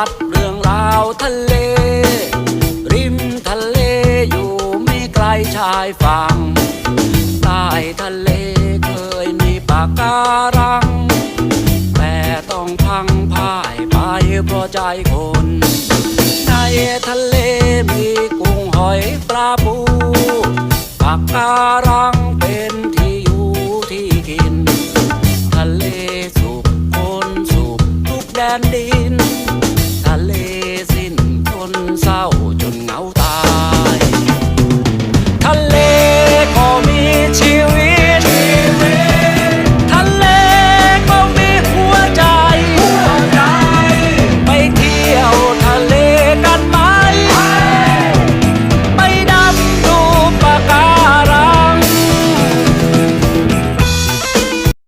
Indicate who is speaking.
Speaker 1: ัดเรื่องราวทะเล ริมทะเลอยู่ไม่ไกลชายฝั่งใต้ทะเลเคยมีปากการัง แต่ต้องพังพ่ายไปเพราะใจคน ในทะเลมีกุ้งหอยปลาปูปากการังเป็นที่อยู่ที่กิน ทะเลสุขคนสุขทุกแดนดิน 뭐 보존 나오